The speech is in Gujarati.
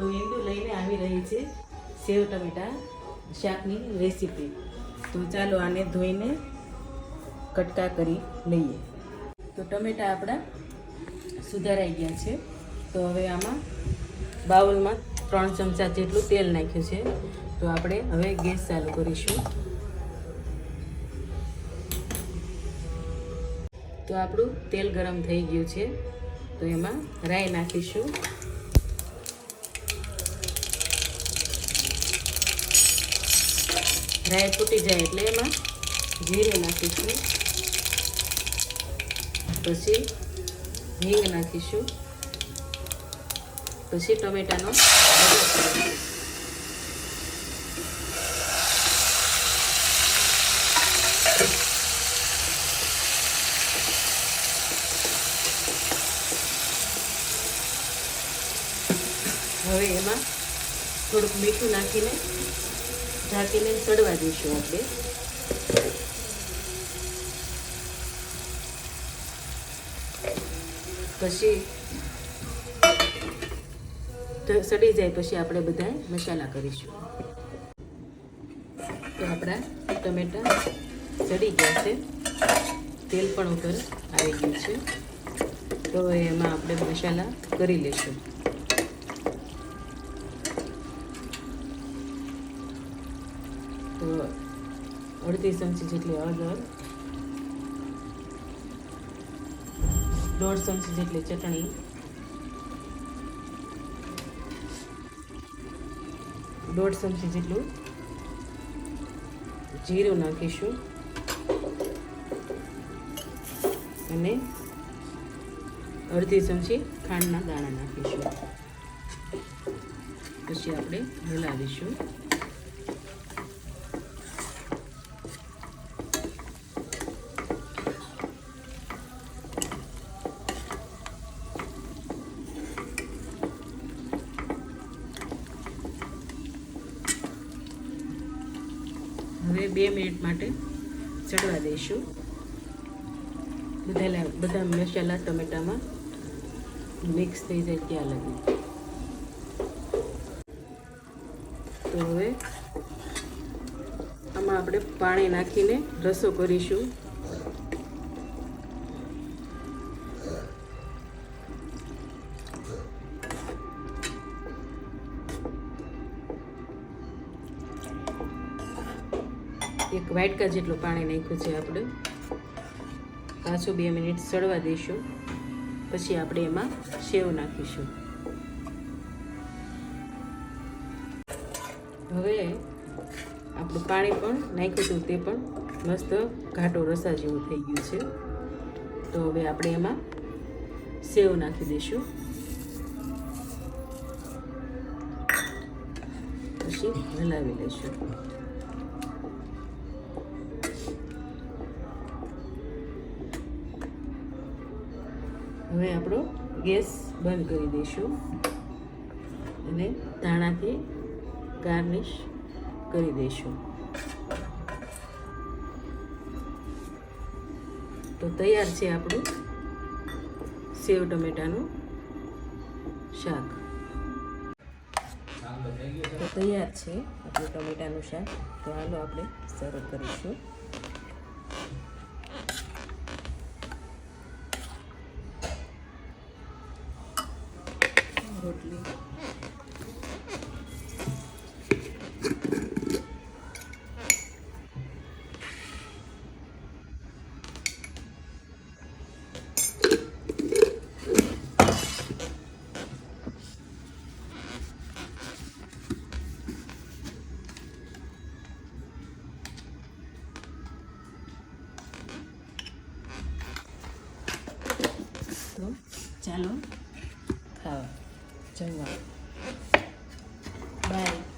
તો ઇન્દુ લઈને આવી રહી છે સેવ ટમેટા શાકની રેસીપી. તો ચાલો આને ધોઈને કટકા કરી લઈએ. તો ટમેટા આપણા સુધારાઈ ગયા છે. તો હવે આમાં બાઉલમાં ત્રણ ચમચા જેટલું તેલ નાખ્યું છે. તો આપણે હવે ગેસ ચાલુ કરીશું. તો આપણું તેલ ગરમ થઈ ગયું છે. તો એમાં રાઈ નાખીશું. રાઈ ફૂટી જાય એટલે એમાં જીરું નાખીશું. પછી હિંગ નાખીશું. પછી ટમેટાનો હવે એમાં થોડુંક મીઠું નાખીને ઢાંકીને ચડવા દઈશું આપણે. પછી સડી જાય પછી આપણે બધા મસાલા કરીશું. તો આપણા ટમેટા સડી ગયા છે. તેલ પણ ઉપર આવી ગયું છે. તો એમાં આપણે મસાલા કરી લઈશું. તો અડધી ચમચી જેટલી હળદર, દોઢ ચમચી જેટલી ચટણી, દોઢ ચમચી જેટલું જીરું નાખીશું અને અડધી ચમચી ખાંડના દાણા નાખીશું. પછી આપણે હલાવીશું. હવે બે મિનિટ માટે ચડવા દઈશું. બધા બધા મસાલા ટમેટામાં મિક્સ થઈ જાય ત્યાં લગી. તો હવે આમાં આપણે પાણી નાખીને રસો કરીશું. એક વાટકા જેટલું પાણી નાખ્યું છે આપણે. પાછું બે મિનિટ સડવા દઈશું. પછી આપણે એમાં સેવ નાખીશું. હવે આપણું પાણી પણ નાખ્યું હતું તે પણ મસ્ત ઘાટો રસા જેવું થઈ ગયું છે. તો હવે આપણે એમાં સેવ નાખી દઈશું. પછી હલાવી લઈશું. હવે આપણો ગેસ બંધ કરી દઈશું અને ધાણાથી ગાર્નિશ કરી દઈશું. તો તૈયાર છે આપણું સેવ ટમેટાનું શાક. તો તૈયાર છે આપણું ટમેટાનું શાક. તો હાલો આપણે સર્વ કરીશું. રોટલી. તો ચાલો. ખાવા ちゃう。はい